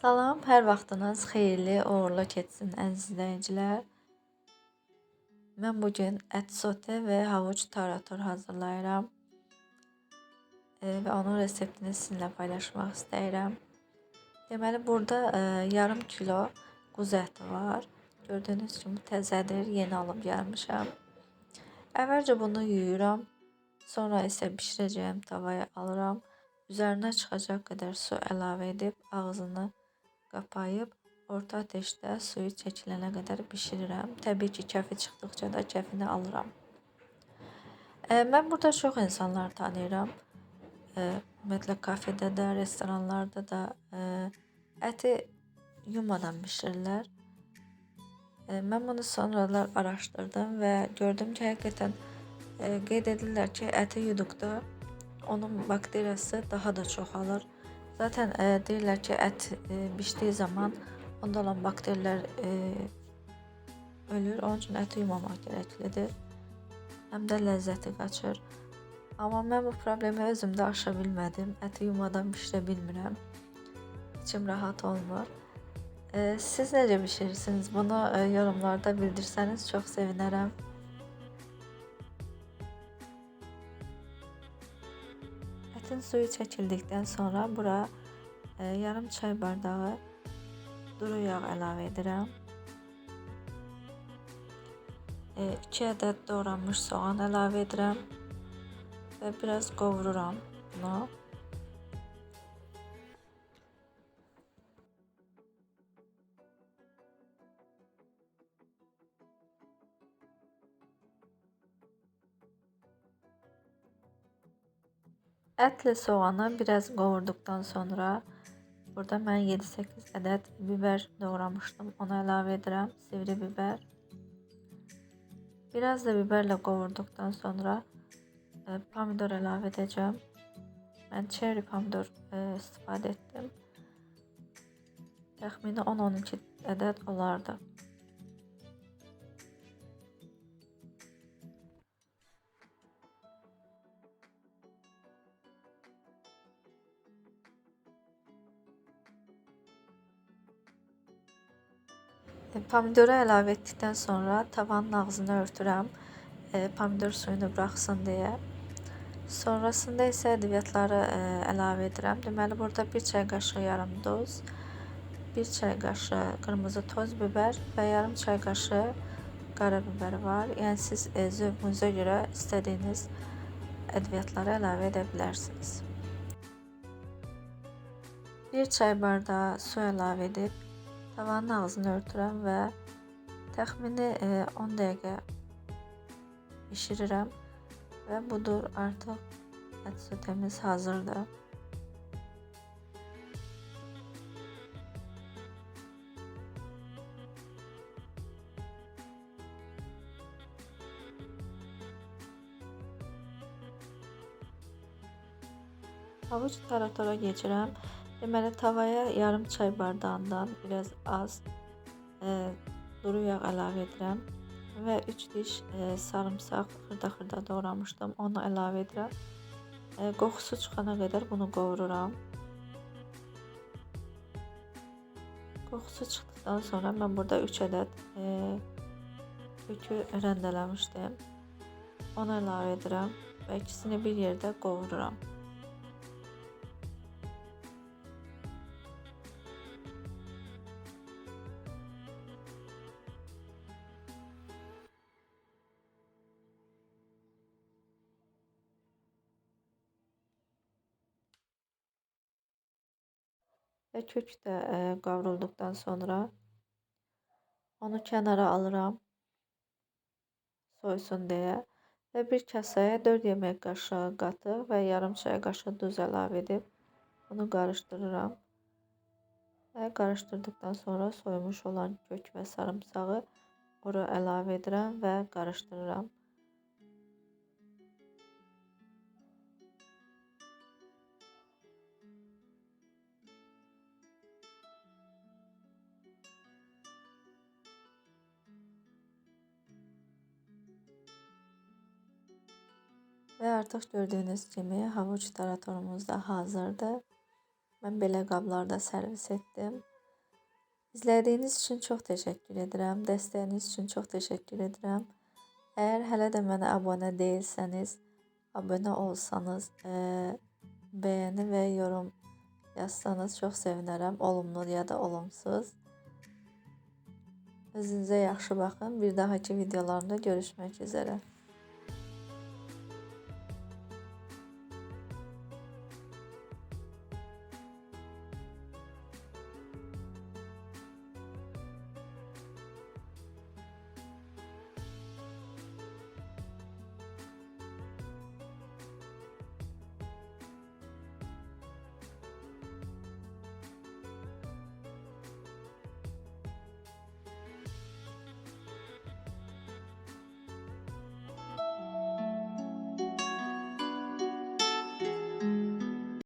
Salam, hər vaxtınız xeyirli, uğurlu keçsin əziz izləyicilər. Mən bu gün ət sote və havuç tarator hazırlayıram. E, və onun reseptini sizinlə paylaşmaq istəyirəm. Deməli, burada e, yarım kilo quzu əti var. Gördüyünüz kimi təzədir, yeni alıb gəlmişəm. Əvvəlcə bunu yuyuram. Sonra isə bişirəcəyim tavaya alıram. Üzərinə çıxacaq qədər su əlavə edib ağzını Kapayıp orta ateşte suyu çəkilənə qədər bişirirəm. Təbii ki, kəfi çıxdıqca da kəfini alıram. E, mən burada çox insanlar tanıyıram. E, ümumiyyətlə kafedə də, restoranlarda da e, əti yumadan bişirirlər. E, mən bunu sonralar araşdırdım və gördüm ki, həqiqətən e, qeyd edirlər ki, əti yuduqda onun bakteriyası daha da çoxalır. Zaten e, deyirlər ki, ət e, bişdiyi zaman onda olan bakterilər e, ölür. Onun üçün əti yumamaq gərəklidir. Həm də ləzzəti qaçır. Amma mən bu problemi özümdə aşa bilmədim. Əti yumadan bişirə bilmirəm. İçim rahat olmur. E, siz necə bişirirsiniz? Bunu e, yorumlarda bildirsəniz çox sevinərəm. Etin suyu çəkildikdən sonra bura e, yarım çay bardağı duru yağ əlavə edirəm. E, 2 ədəd doğranmış soğan əlavə edirəm və biraz qovururam bunu. Etle soğanı biraz qovurduqdan sonra burada mən 7-8 ədəd biber doğramışdım. Onu əlavə edirəm. Sivri biber. Biraz da biberlə qovurduqdan sonra e, pomidor əlavə edəcəm. Mən cherry pomidor e, istifadə etdim. Təxmini 10-12 ədəd olardı. E, pomidoru əlavə etdikdən sonra tavanın ağzını örtürəm. E, pomidor suyunu buraxsın deyə. Sonrasında isə ədviyyatları e, əlavə edirəm. Deməli burada 1 çay qaşığı yarım duz, 1 çay qaşığı qırmızı toz biber və yarım çay qaşığı qara biber var. Yəni siz e, zövqünüzə görə istədiyiniz ədviyyatları əlavə edə bilərsiniz. 1 çay bardağı su əlavə edib Tavanın ağzını örtürəm və təxmini 10 e, dəqiqə bişirirəm və budur artıq ət sotemiz hazırdır. Havuç taratora geçirəm. Deməli tavaya yarım çay bardağından biraz az e, duru yağ əlavə edirəm və 3 diş e, sarımsaq xırda-xırda doğramışdım. Onu əlavə edirəm. E, qoxusu çıxana qədər bunu qovururam. Qoxusu çıxdıqdan sonra mən burada 3 ədəd e, kökü rəndələmişdim. Onu əlavə edirəm və ikisini bir yerdə qovururam. Ve kök də e, qavrulduqdan sonra onu kənara alıram. Soysun deyə. Və bir kasaya 4 yemək qaşığı qatı və yarım çay qaşığı duz əlavə edib bunu qarışdırıram. Və qarışdırdıqdan sonra soymuş olan kök və sarımsağı ora əlavə edirəm və qarışdırıram. Ve artık gördüğünüz gibi havuç taratorumuz da hazırdır. Ben belə qablarda servis etdim. İzlədiyiniz üçün çox təşəkkür edirəm. Dəstəyiniz üçün çox təşəkkür edirəm. Əgər hələ də mənə abunə deyilsəniz, abunə olsanız, e, bəyəni və yorum yazsanız çox sevinərəm. Olumlu ya da olumsuz. Özünüzə yaxşı baxın. Bir dahaki videolarımda görüşmək üzərə.